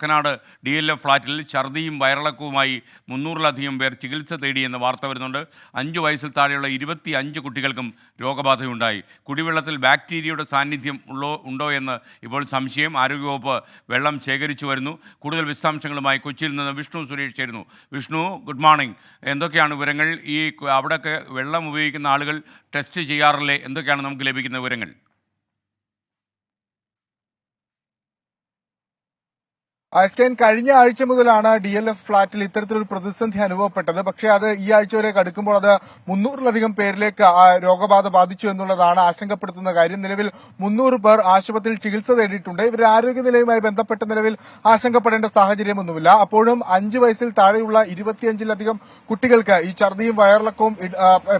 Kakkanad D L F ഫ്ളാറ്റിൽ ഛർദിയും വയറിളക്കവുമായി മുന്നൂറിലധികം പേർ ചികിത്സ തേടിയെന്ന വാർത്ത വരുന്നുണ്ട്. അഞ്ച് വയസ്സിൽ താഴെയുള്ള ഇരുപത്തി അഞ്ച് കുട്ടികൾക്കും രോഗബാധയുണ്ടായി. കുടിവെള്ളത്തിൽ ബാക്ടീരിയയുടെ സാന്നിധ്യം ഉള്ളോ ഉണ്ടോ എന്ന് ഇപ്പോൾ സംശയം. ആരോഗ്യവകുപ്പ് വെള്ളം ശേഖരിച്ചു വരുന്നു. കൂടുതൽ വിശദാംശങ്ങളുമായി കൊച്ചിയിൽ നിന്ന് വിഷ്ണു സുരേഷ് ചേരുന്നു. Vishnu good morning. എന്തൊക്കെയാണ് വിവരങ്ങൾ? ഈ അവിടെയൊക്കെ വെള്ളം ഉപയോഗിക്കുന്ന ആളുകൾ ടെസ്റ്റ് ചെയ്യാറില്ലേ? എന്തൊക്കെയാണ് നമുക്ക് ലഭിക്കുന്ന വിവരങ്ങൾ? ഐസ്കൈൻ കഴിഞ്ഞ ആഴ്ച മുതലാണ് ഡി എൽ എഫ് ഫ്ളാറ്റിൽ ഇത്തരത്തിലൊരു പ്രതിസന്ധി അനുഭവപ്പെട്ടത്. പക്ഷേ അത് ഈ ആഴ്ച വരെ കടുക്കുമ്പോൾ അത് മുന്നൂറിലധികം പേരിലേക്ക് രോഗബാധ ബാധിച്ചു എന്നുള്ളതാണ് ആശങ്കപ്പെടുത്തുന്ന കാര്യം. നിലവിൽ മുന്നൂറ് പേർ ആശുപത്രിയിൽ ചികിത്സ തേടിയിട്ടുണ്ട്. ഇവരുടെ ആരോഗ്യനിലയുമായി ബന്ധപ്പെട്ട നിലവിൽ ആശങ്കപ്പെടേണ്ട സാഹചര്യമൊന്നുമില്ല. അപ്പോഴും അഞ്ചു വയസ്സിൽ താഴെയുള്ള ഇരുപത്തിയഞ്ചിലധികം കുട്ടികൾക്ക് ഈ ഛർദിയും വയറിളക്കവും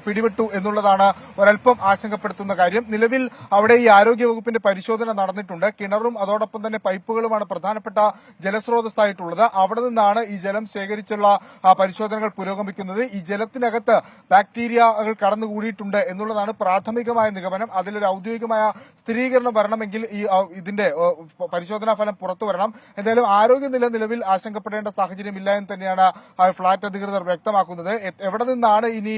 പിടിപെട്ടു എന്നുള്ളതാണ് ഒരൽപ്പം ആശങ്കപ്പെടുത്തുന്ന കാര്യം. നിലവിൽ അവിടെ ഈ ആരോഗ്യവകുപ്പിന്റെ പരിശോധന നടന്നിട്ടുണ്ട്. കിണറും അതോടൊപ്പം തന്നെ പൈപ്പുകളുമാണ് പ്രധാനപ്പെട്ട ജലസ്രോതസ്സായിട്ടുള്ളത്. അവിടെ നിന്നാണ് ഈ ജലം ശേഖരിച്ചുള്ള പരിശോധനകൾ പുരോഗമിക്കുന്നത്. ഈ ജലത്തിനകത്ത് ബാക്ടീരിയകൾ കടന്നുകൂടിയിട്ടുണ്ട് എന്നുള്ളതാണ് പ്രാഥമികമായ നിഗമനം. അതിലൊരു ഔദ്യോഗികമായ സ്ഥിരീകരണം വരണമെങ്കിൽ ഈ ഇതിന്റെ പരിശോധനാ ഫലം പുറത്തു വരണം. എന്തായാലും ആരോഗ്യനില നിലവിൽ ആശങ്കപ്പെടേണ്ട സാഹചര്യമില്ല എന്ന് തന്നെയാണ് ഫ്ളാറ്റ് അധികൃതർ വ്യക്തമാക്കുന്നത്. എവിടെ നിന്നാണ് ഇനി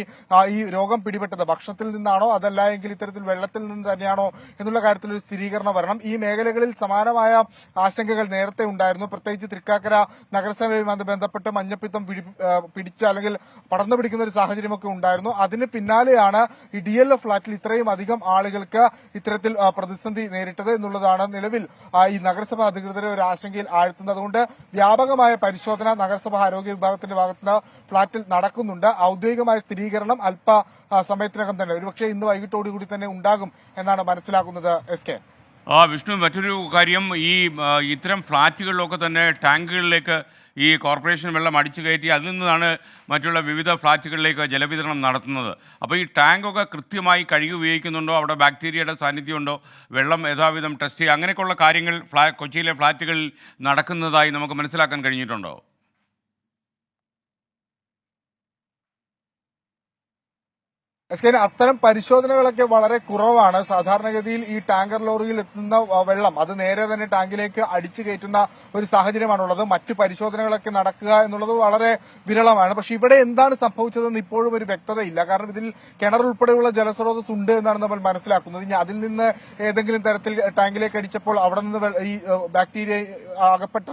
ഈ രോഗം പിടിപെട്ടത്? ഭക്ഷണത്തിൽ നിന്നാണോ? അതല്ല എങ്കിൽ ഇത്തരത്തിൽ വെള്ളത്തിൽ നിന്ന് തന്നെയാണോ? എന്നുള്ള കാര്യത്തിൽ ഒരു സ്ഥിരീകരണം വരണം. ഈ മേഖലകളിൽ സമാനമായ ആശങ്കകൾ നേരത്തെ ഉണ്ടായിരുന്നു. പ്രത്യേകിച്ച് തൃക്കാക്കര നഗരസഭയുമായി ബന്ധപ്പെട്ട് മഞ്ഞപ്പിത്തം പിടിച്ച അല്ലെങ്കിൽ പടർന്നു പിടിക്കുന്ന ഒരു സാഹചര്യമൊക്കെ ഉണ്ടായിരുന്നു. അതിന് പിന്നാലെയാണ് ഈ ഡി എൽ ഫ്ളാറ്റിൽ ഇത്രയും അധികം ആളുകൾക്ക് ഇത്തരത്തിൽ പ്രതിസന്ധി നേരിട്ടത് എന്നുള്ളതാണ് നിലവിൽ ഈ നഗരസഭാ അധികൃതരെ ഒരു ആശങ്കയിൽ ആഴ്ത്തുന്നത്. അതുകൊണ്ട് വ്യാപകമായ പരിശോധന നഗരസഭാ ആരോഗ്യ വിഭാഗത്തിന്റെ ഭാഗത്തുനിന്ന് ഫ്ളാറ്റിൽ നടക്കുന്നുണ്ട്. ഔദ്യോഗികമായ സ്ഥിരീകരണം അല്പ സമയത്തിനകം തന്നെ. ഒരുപക്ഷെ ഇന്ന് വൈകിട്ടോടുകൂടി തന്നെ ഉണ്ടാകും എന്നാണ് മനസ്സിലാക്കുന്നത് എസ് കെ. ആ വിഷ്ണു മറ്റൊരു കാര്യം ഈ ഇത്തരം ഫ്ലാറ്റുകളിലൊക്കെ തന്നെ ടാങ്കുകളിലേക്ക് ഈ കോർപ്പറേഷൻ വെള്ളം അടിച്ചു കയറ്റി അതിൽ നിന്നാണ് മറ്റുള്ള വിവിധ ഫ്ലാറ്റുകളിലേക്ക് ജലവിതരണം നടത്തുന്നത്. അപ്പോൾ ഈ ടാങ്കൊക്കെ കൃത്യമായി കഴുകി ഉപയോഗിക്കുന്നുണ്ടോ? അവിടെ ബാക്ടീരിയയുടെ സാന്നിധ്യമുണ്ടോ? വെള്ളം യഥാവിധം ടെസ്റ്റ് ചെയ്യുക അങ്ങനെയൊക്കെയുള്ള കാര്യങ്ങൾ ഫ്ലാ കൊച്ചിയിലെ ഫ്ലാറ്റുകളിൽ നടക്കുന്നതായി നമുക്ക് മനസ്സിലാക്കാൻ കഴിഞ്ഞിട്ടുണ്ടോ? എസ് കെ അത്തരം പരിശോധനകളൊക്കെ വളരെ കുറവാണ്. സാധാരണഗതിയിൽ ഈ ടാങ്കർ ലോറിയിൽ എത്തുന്ന വെള്ളം അത് നേരെ തന്നെ ടാങ്കിലേക്ക് അടിച്ചു കയറ്റുന്ന ഒരു സാഹചര്യമാണുള്ളത്. മറ്റ് പരിശോധനകളൊക്കെ നടക്കുക എന്നുള്ളത് വളരെ വിരളമാണ്. പക്ഷെ ഇവിടെ എന്താണ് സംഭവിച്ചതെന്ന് ഇപ്പോഴും ഒരു വ്യക്തതയില്ല. കാരണം ഇതിൽ കിണർ ഉൾപ്പെടെയുള്ള ജലസ്രോതസ് ഉണ്ട് എന്നാണ് നമ്മൾ മനസ്സിലാക്കുന്നത്. ഇനി അതിൽ നിന്ന് ഏതെങ്കിലും തരത്തിൽ ടാങ്കിലേക്ക് അടിച്ചപ്പോൾ അവിടെ നിന്ന് ഈ ബാക്ടീരിയ അകപ്പെട്ട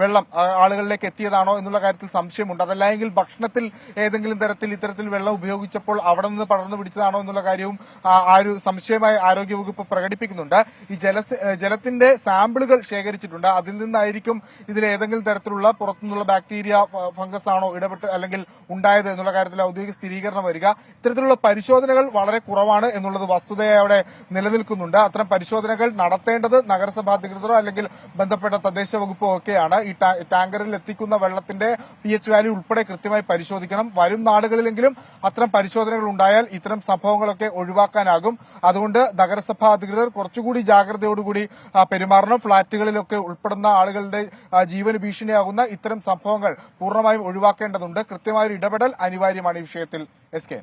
വെള്ളം ആളുകളിലേക്ക് എത്തിയതാണോ എന്നുള്ള കാര്യത്തിൽ സംശയമുണ്ട്. അതല്ലെങ്കിൽ ഭക്ഷണത്തിൽ ഏതെങ്കിലും തരത്തിൽ ഇത്തരത്തിൽ വെള്ളം ഉപയോഗിച്ചപ്പോൾ അവിടെ നിന്ന് പടർന്നു പിടിച്ചതാണോ എന്നുള്ള കാര്യവും ആ ഒരു സംശയമായി ആരോഗ്യവകുപ്പ് പ്രകടിപ്പിക്കുന്നുണ്ട്. ഈ ജല ജലത്തിന്റെ സാമ്പിളുകൾ ശേഖരിച്ചിട്ടുണ്ട്. അതിൽ നിന്നായിരിക്കും ഇതിൽ ഏതെങ്കിലും തരത്തിലുള്ള പുറത്തുനിന്നുള്ള ബാക്ടീരിയ ഫംഗസ് ആണോ ഇടപെട്ട് അല്ലെങ്കിൽ ഉണ്ടായത് എന്നുള്ള കാര്യത്തിൽ ഔദ്യോഗിക സ്ഥിരീകരണം വരിക. ഇത്തരത്തിലുള്ള പരിശോധനകൾ വളരെ കുറവാണ് എന്നുള്ളത് വസ്തുതയെ അവിടെ നിലനിൽക്കുന്നുണ്ട്. അത്തരം പരിശോധനകൾ നടത്തേണ്ടത് നഗരസഭാ അധികൃതരോ അല്ലെങ്കിൽ ബന്ധപ്പെട്ട തദ്ദേശ വകുപ്പും ഒക്കെയാണ് ഈ ടാങ്കറിൽ എത്തിക്കുന്ന വെള്ളത്തിന്റെ പി എച്ച് വാല്യൂ ഉൾപ്പെടെ കൃത്യമായി പരിശോധിക്കണം. വരും നാടുകളിലെങ്കിലും അത്തരം പരിശോധനകൾ ഉണ്ടായാൽ ഇത്തരം സംഭവങ്ങളൊക്കെ ഒഴിവാക്കാനാകും. അതുകൊണ്ട് നഗരസഭാ അധികൃതർ കുറച്ചുകൂടി ജാഗ്രതയോടുകൂടി പെരുമാറണം. ഫ്ളാറ്റുകളിലൊക്കെ ഉൾപ്പെടുന്ന ആളുകളുടെ ജീവന് ഭീഷണിയാകുന്ന ഇത്തരം സംഭവങ്ങൾ പൂർണമായും ഒഴിവാക്കേണ്ടതുണ്ട്. കൃത്യമായ ഒരു ഇടപെടൽ അനിവാര്യമാണ് ഈ വിഷയത്തിൽ. S K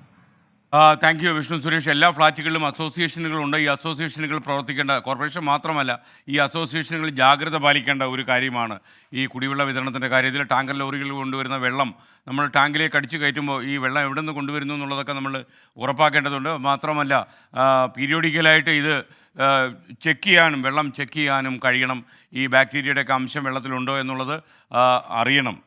thank you Vishnu Suresh. എല്ലാ ഫ്ലാറ്റുകളിലും അസോസിയേഷനുകളുണ്ട് ഈ അസോസിയേഷനുകൾ പ്രവർത്തിക്കേണ്ട കോർപ്പറേഷൻ മാത്രമല്ല ഈ അസോസിയേഷനുകൾ ജാഗ്രത പാലിക്കേണ്ട ഒരു കാര്യമാണ്. ഈ കുടിവെള്ള വിതരണത്തിന്റെ കാര്യത്തിൽ ടാങ്കർ ലോറികളിൽ കൊണ്ടുവരുന്ന വെള്ളം നമ്മൾ ടാങ്കിലേക്ക് അടിച്ചു കയറ്റുമ്പോൾ ഈ വെള്ളം എവിടെ നിന്ന് കൊണ്ടുവരുന്നു എന്നുള്ളതൊക്കെ നമ്മൾ ഉറപ്പാക്കേണ്ടതുണ്ട്. മാത്രമല്ല പീരിയോഡിക്കലായിട്ട് ഇത് ചെക്ക് ചെയ്യാനും വെള്ളം ചെക്ക് ചെയ്യാനും കഴിയണം. ഈ ബാക്ടീരിയയുടെയൊക്കെ അംശം വെള്ളത്തിലുണ്ടോ എന്നുള്ളത് അറിയണം.